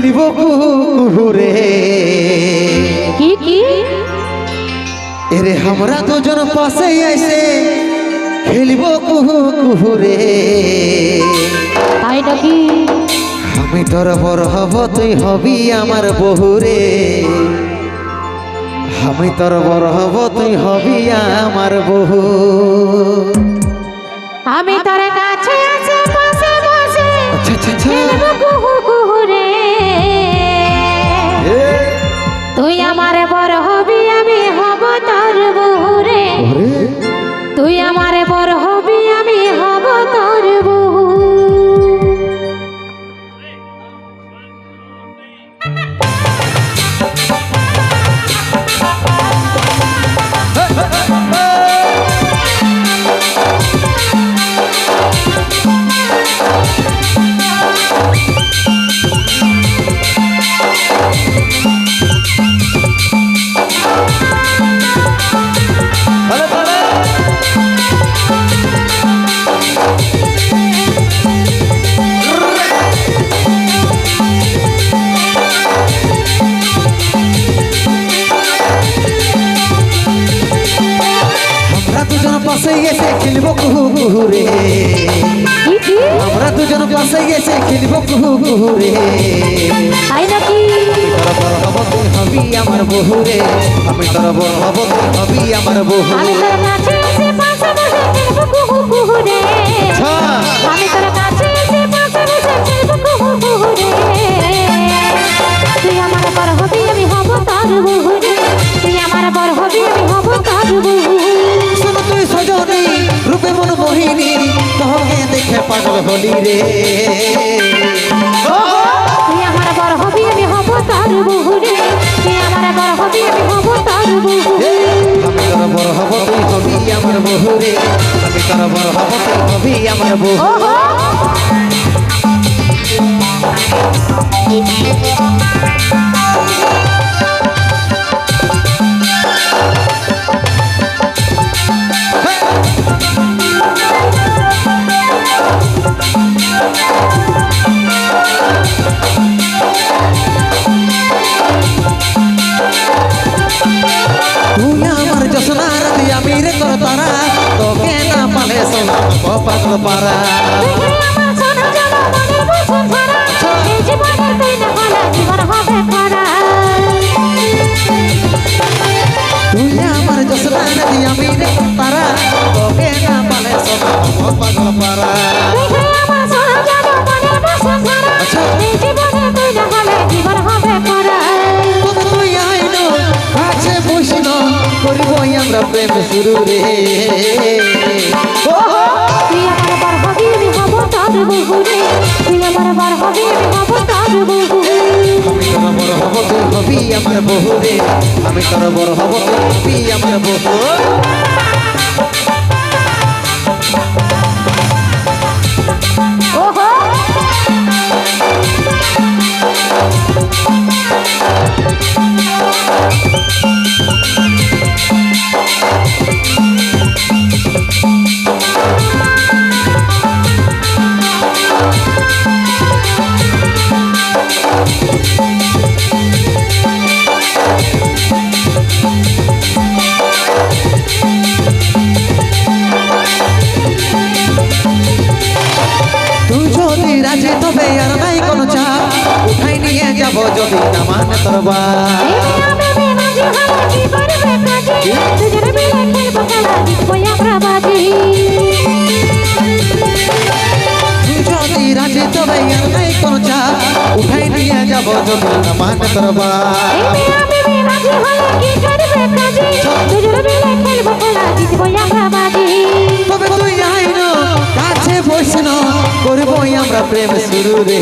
খেলিব কুহুরে। কি কি? এরে আমরা দুজন পাশে এসে খেলিব কুহু কুহুরে। তাই নাকি আমি তোর বড় হব তুই হবি আমার বহুরে। আমি তোর বড় হব তুই হবি আমার বহু। আমি তোর কাছে আছে পাশে বসে আচ্ছা আচ্ছা আচ্ছা। কুহুরে আমরা দুজন পাশে গেছে খেলব কুহু কুহুরে তাই নাকি? তোর হব তুই হবি আমার বহুরে। আমি তোর বড় হব তুই হবি আমার বহু হলি রে। তুই আমার বড় হবি আমি হব তোর বহু রে। তুই আমার বড় হবি আমি হব তোর বহু আমি তোর বড় হব তুই হবি আমার বহু রে। আমি তোর বড় হব তুই হবি আমার বহু ওহো তুই হবে পাড়া। তুই আমার যশনা নদী আমি রে তোকে না পালে সোনা পাগল পারা করিব আমরা প্রেম শুরু রে। তুই আমার বর হবি আমি হব তোর বহু রে তুই আমার বর হবি আমি হব তোর বহু আমি তোর বড় হব তুই হবি আমার বহু রে আমি তোর বড় হব তুই হবি আমার বহু তুই যদি যদি না মানে তোর আমি রাজি করব আমরা প্রেম শুরু রে।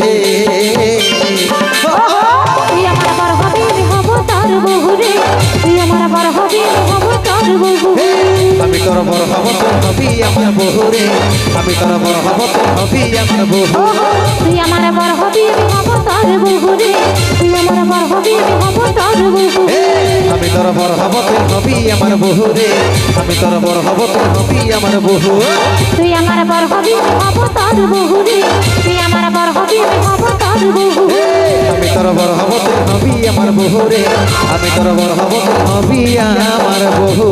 আমার হবি হব তোর বহু আমি তোর বড় হব তোর হবি আমার বহু রে। আমি তোর বড় হব তোর হবি আমার বহু তুই আমার বড় হবি হব তোর বহু রে। তুই আমার বড় হবি হব তোর বহু আমি তোর বড় হব তোর হবি আমার বহু রে। আমি তোর বড় হব তোর হবি আমার বহু তুই আমার বড় হবি হব তোর বহু রে। তুই আমার বড় হবি হব তোর বহু আমি তোর বড় হব হবি আমার বহু রে আমি তোর বড় হব হবি আমার বহু?